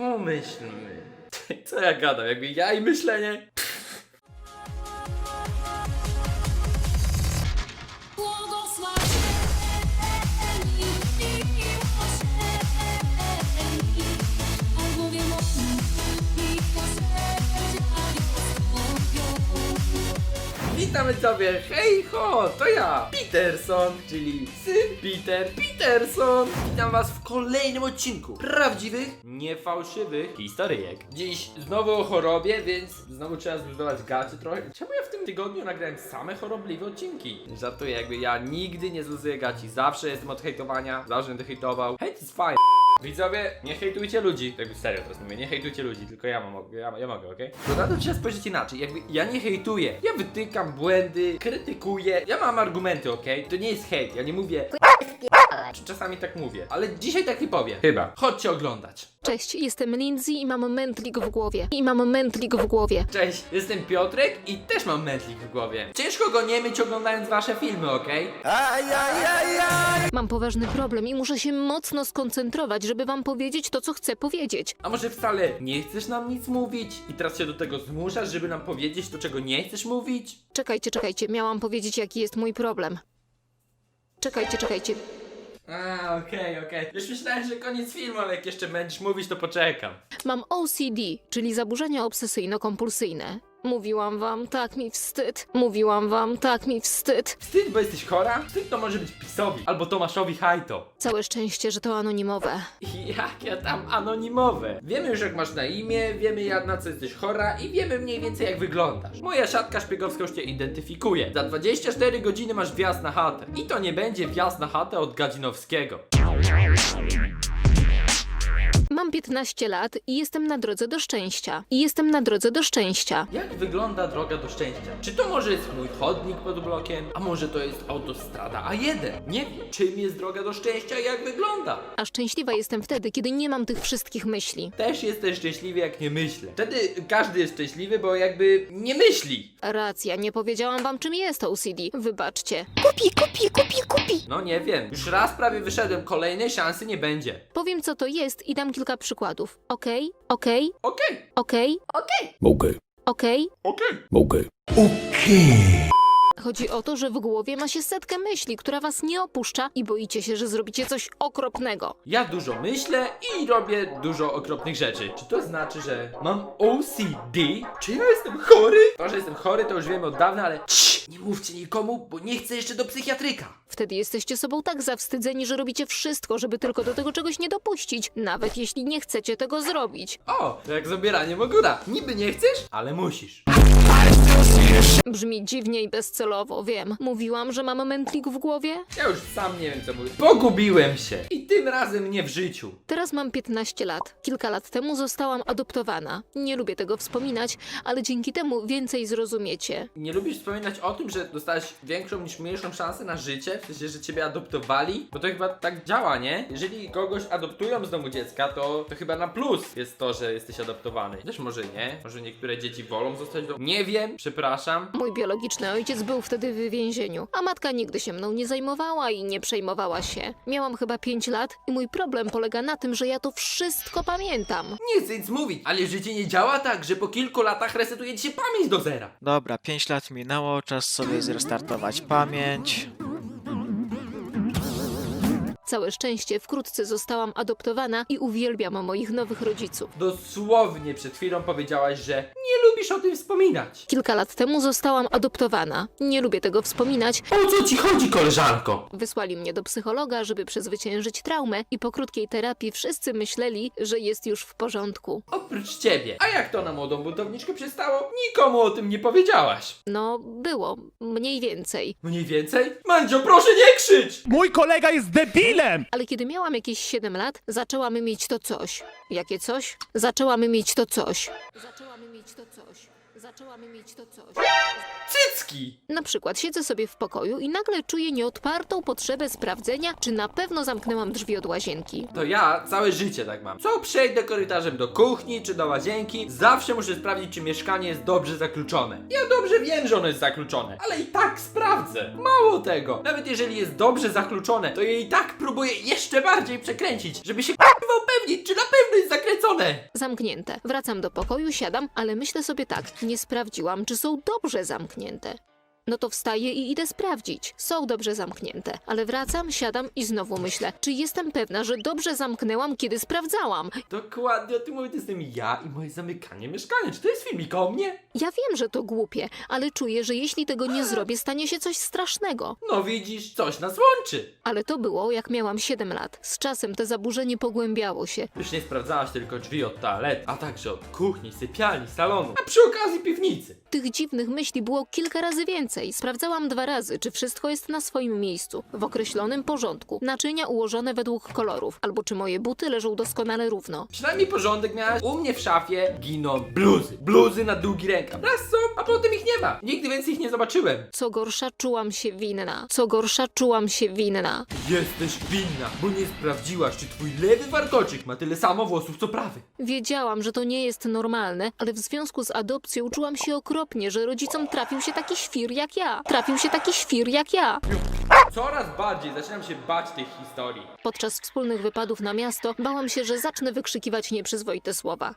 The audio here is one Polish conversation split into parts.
pomyślmy. Co ja gadam? Jakby ja i myślenie? Witamy sobie, hej ho, to ja, Peterson, czyli syn Peter Peterson. Witam was w kolejnym odcinku prawdziwych, niefałszywych historyjek. Dziś znowu o chorobie, więc znowu trzeba zbudować gacie trochę. Czemu ja w tym tygodniu nagrałem same chorobliwe odcinki? Żartuję, jakby ja nigdy nie zluzuję gaci, zawsze jestem od hejtowania, zawsze będę hejtował. Hejt is fine. Widzowie, nie hejtujcie ludzi. Jakby serio teraz mówię, nie hejtujcie ludzi, tylko ja mam, ja, ja mogę, okej? To na to trzeba spojrzeć inaczej. Jakby ja nie hejtuję. Ja wytykam błędy, krytykuję. Ja mam argumenty, okej? To nie jest hejt, ja nie mówię. Czy Czasami tak mówię, ale dzisiaj tak nie powiem. Chyba. Chodźcie oglądać. Cześć, jestem Lindsay i mam mętlik w głowie. I mam mętlik w głowie. Cześć, jestem Piotrek i też mam mętlik w głowie. Ciężko go nie myć oglądając wasze filmy, okej? Mam poważny problem i muszę się mocno skoncentrować, żeby wam powiedzieć to, co chcę powiedzieć. A może wcale nie chcesz nam nic mówić i teraz się do tego zmuszasz, żeby nam powiedzieć to, czego nie chcesz mówić? Czekajcie, czekajcie, miałam powiedzieć, jaki jest mój problem. Czekajcie, czekajcie. A, okej, okej. Już myślałem, że koniec filmu, ale jak jeszcze będziesz mówić, to poczekam. Mam OCD, czyli zaburzenia obsesyjno-kompulsyjne. Mówiłam wam, tak mi wstyd. Mówiłam wam, tak mi wstyd. Wstyd, bo jesteś chora? Wstyd to może być Pisowi albo Tomaszowi Hajto. Całe szczęście, że to anonimowe. Jakie tam anonimowe. Wiemy już jak masz na imię, wiemy jak na co jesteś chora i wiemy mniej więcej jak wyglądasz. Moja siatka szpiegowska już cię identyfikuje. Za 24 godziny masz wjazd na chatę. I to nie będzie wjazd na chatę od Gadzinowskiego. Mam 15 lat i jestem na drodze do szczęścia. I jestem na drodze do szczęścia. Jak wygląda droga do szczęścia? Czy to może jest mój chodnik pod blokiem? A może to jest autostrada A1? Nie wiem. Czym jest droga do szczęścia i jak wygląda? A szczęśliwa jestem wtedy, kiedy nie mam tych wszystkich myśli. Też jesteś szczęśliwy jak nie myślę. Wtedy każdy jest szczęśliwy, bo jakby nie myśli. Racja, nie powiedziałam wam, czym jest OCD. Wybaczcie. No nie wiem. Już raz prawie wyszedłem, kolejnej szansy nie będzie. Powiem, co to jest i dam kilka przykładów. Okej? Okej? Okej. Okej? Mogę, Okej? mogę. Chodzi o to, że w głowie ma się setkę myśli, która was nie opuszcza i boicie się, że zrobicie coś okropnego. Ja dużo myślę i robię dużo okropnych rzeczy. Czy to znaczy, że mam OCD? Czy ja jestem chory? To, że jestem chory, to już wiemy od dawna, ale Cii, nie mówcie nikomu, bo nie chcę jeszcze do psychiatryka. Wtedy jesteście sobą tak zawstydzeni, że robicie wszystko, żeby tylko do tego czegoś nie dopuścić, nawet jeśli nie chcecie tego zrobić. O, to jak zabieranie mogura. Niby nie chcesz, ale musisz. Brzmi dziwnie i bezcelowo, wiem. Mówiłam, że mam mętlik w głowie? Ja już sam nie wiem co mówię. Pogubiłem się. I tym razem nie w życiu. Teraz mam 15 lat. Kilka lat temu zostałam adoptowana. Nie lubię tego wspominać, ale dzięki temu więcej zrozumiecie. Nie lubisz wspominać o tym, że dostałeś większą niż mniejszą szansę na życie? W sensie, że ciebie adoptowali? Bo to chyba tak działa, nie? Jeżeli kogoś adoptują z domu dziecka, to, to chyba na plus jest to, że jesteś adoptowany. Też może nie. Może niektóre dzieci wolą zostać do... Nie wiem, przepraszam. Mój biologiczny ojciec był wtedy w więzieniu, a matka nigdy się mną nie zajmowała i nie przejmowała się. Miałam chyba 5 lat i mój problem polega na tym, że ja to wszystko pamiętam. Nie chcę nic mówić, ale życie nie działa tak, że po kilku latach resetuje ci się pamięć do zera. Dobra, 5 lat minęło, czas sobie zrestartować pamięć. Całe szczęście wkrótce zostałam adoptowana i uwielbiam moich nowych rodziców. Dosłownie przed chwilą powiedziałaś, że lubisz o tym wspominać. Kilka lat temu zostałam adoptowana. Nie lubię tego wspominać. O co ci chodzi, koleżanko? Wysłali mnie do psychologa, żeby przezwyciężyć traumę i po krótkiej terapii wszyscy myśleli, że jest już w porządku. Oprócz ciebie. A jak to na młodą budowniczkę przystało? Nikomu o tym nie powiedziałaś. No, było. Mniej więcej. Mniej więcej? Mandzio, proszę nie krzycz! Mój kolega jest debilem! Ale kiedy miałam jakieś 7 lat, zaczęłam mieć to coś. Jakie coś? Zaczęłam mieć to coś. Zaczęłam to coś. Zaczęłam mieć to coś. Cycki! Na przykład siedzę sobie w pokoju i nagle czuję nieodpartą potrzebę sprawdzenia, czy na pewno zamknęłam drzwi od łazienki. To ja całe życie tak mam. Co przejdę korytarzem do kuchni czy do łazienki, zawsze muszę sprawdzić, czy mieszkanie jest dobrze zakluczone. Ja dobrze wiem, że ono jest zakluczone, ale i tak sprawdzę. Mało tego, nawet jeżeli jest dobrze zakluczone, to je i tak próbuję jeszcze bardziej przekręcić, żeby się k***wa upewnić, czy na pewno jest zakręcone. Zamknięte. Wracam do pokoju, siadam, ale myślę sobie tak, nie sprawdziłam, czy są dobrze zamknięte. No to wstaję i idę sprawdzić. Są dobrze zamknięte, ale wracam, siadam i znowu myślę, czy jestem pewna, że dobrze zamknęłam, kiedy sprawdzałam. Dokładnie o tym mówię, to jestem ja i moje zamykanie mieszkania. Czy to jest filmik o mnie? Ja wiem, że to głupie, ale czuję, że jeśli tego nie zrobię, stanie się coś strasznego. No widzisz, coś nas łączy. Ale to było, jak miałam 7 lat. Z czasem to zaburzenie pogłębiało się. Już nie sprawdzałaś tylko drzwi od toalety, a także od kuchni, sypialni, salonu, a przy okazji piwnicy. Tych dziwnych myśli było kilka razy więcej. Sprawdzałam dwa razy, czy wszystko jest na swoim miejscu, w określonym porządku, naczynia ułożone według kolorów, albo czy moje buty leżą doskonale równo. Przynajmniej porządek miałaś. U mnie w szafie giną bluzy. Bluzy na długi rękaw. Raz są, a potem ich nie ma. Nigdy więcej ich nie zobaczyłem. Co gorsza, czułam się winna. Co gorsza, czułam się winna. Jesteś winna, bo nie sprawdziłaś, czy twój lewy warkoczyk ma tyle samo włosów, co prawy. Wiedziałam, że to nie jest normalne, ale w związku z adopcją czułam się okropnie, że rodzicom trafił się taki świr jak ja. Trafił się taki świr jak ja. Coraz bardziej zaczynam się bać tych historii. Podczas wspólnych wypadów na miasto bałam się, że zacznę wykrzykiwać nieprzyzwoite słowa.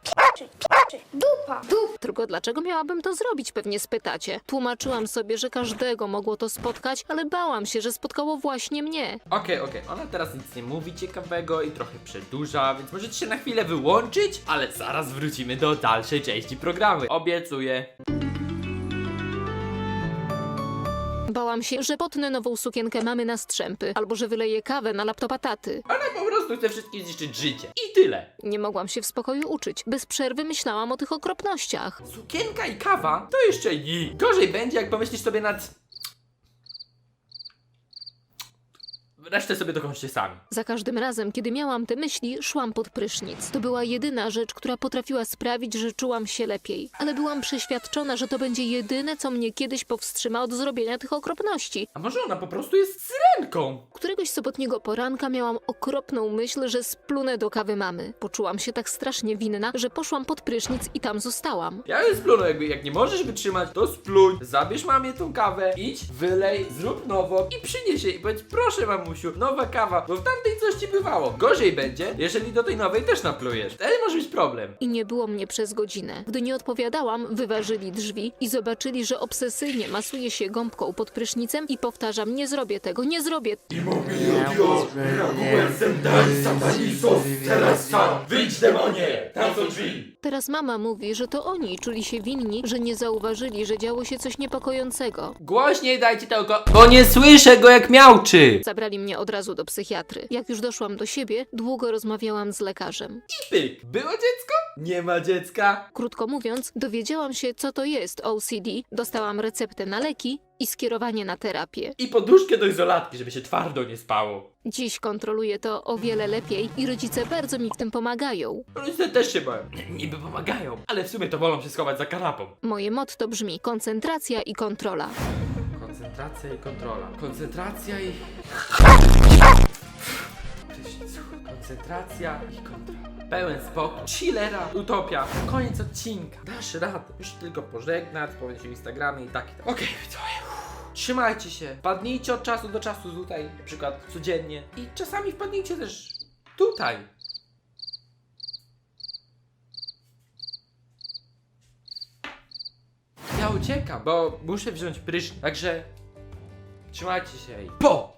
Dupa! Dupa! Tylko dlaczego miałabym to zrobić, pewnie spytacie. Tłumaczyłam sobie, że każdego mogło to spotkać, ale bałam się, że spotkało właśnie mnie. Okej, okej, ona teraz nic nie mówi ciekawego i trochę przedłuża, więc możecie się na chwilę wyłączyć, ale zaraz wrócimy do dalszej części programu. Obiecuję. Bałam się, że potnę nową sukienkę mamy na strzępy, albo że wyleję kawę na laptopa taty. Ona po prostu chce wszystkim zniszczyć życie. I tyle. Nie mogłam się w spokoju uczyć. Bez przerwy myślałam o tych okropnościach. Sukienka i kawa to jeszcze i. Gorzej będzie, jak pomyślisz sobie nad. Resztę sobie dokończcie sami. Za każdym razem, kiedy miałam te myśli, szłam pod prysznic. To była jedyna rzecz, która potrafiła sprawić, że czułam się lepiej. Ale byłam przeświadczona, że to będzie jedyne, co mnie kiedyś powstrzyma od zrobienia tych okropności. A może ona po prostu jest syrenką? Któregoś sobotniego poranka miałam okropną myśl, że splunę do kawy mamy. Poczułam się tak strasznie winna, że poszłam pod prysznic i tam zostałam. Ja już splunę, jakby jak nie możesz wytrzymać, to spluń, zabierz mamie tą kawę, idź, wylej, zrób nową i przynieś jej i powiedz proszę mamusiu, nowa kawa, bo w tamtej coś ci bywało. Gorzej będzie, jeżeli do tej nowej też naplujesz. Wtedy może być problem. I nie było mnie przez godzinę. Gdy nie odpowiadałam, wyważyli drzwi i zobaczyli, że obsesyjnie masuję się gąbką pod prysznicem i powtarzam, nie zrobię tego, nie zrobię. teraz sam, wyjdź demonie, tam są drzwi. Teraz mama mówi, że to oni czuli się winni, że nie zauważyli, że działo się coś niepokojącego. Głośniej dajcie to oko, bo nie słyszę go jak miałczy. Zabrali mnie od razu do psychiatry. Jak już doszłam do siebie, długo rozmawiałam z lekarzem. I pyk, było dziecko? Nie ma dziecka. Krótko mówiąc, dowiedziałam się, co to jest OCD, dostałam receptę na leki i skierowanie na terapię. I poduszkę do izolatki, żeby się twardo nie spało. Dziś kontroluję to o wiele lepiej i rodzice bardzo mi w tym pomagają. Rodzice też się boją. Niby pomagają, ale w sumie to wolą się schować za kanapą. Moje motto brzmi koncentracja i kontrola. Koncentracja i kontrola. Koncentracja i... Prysznic. Koncentracja i kontrola. Pełen spokój, chillera, utopia. Koniec odcinka. Dasz radę. Już tylko pożegnać, powiedzieć o Instagramie i tak i tak. Okej, widzowie. Trzymajcie się. Wpadnijcie od czasu do czasu tutaj, na przykład codziennie. I czasami wpadnijcie też tutaj. Ja uciekam, bo muszę wziąć prysznic. Także trzymajcie się i po!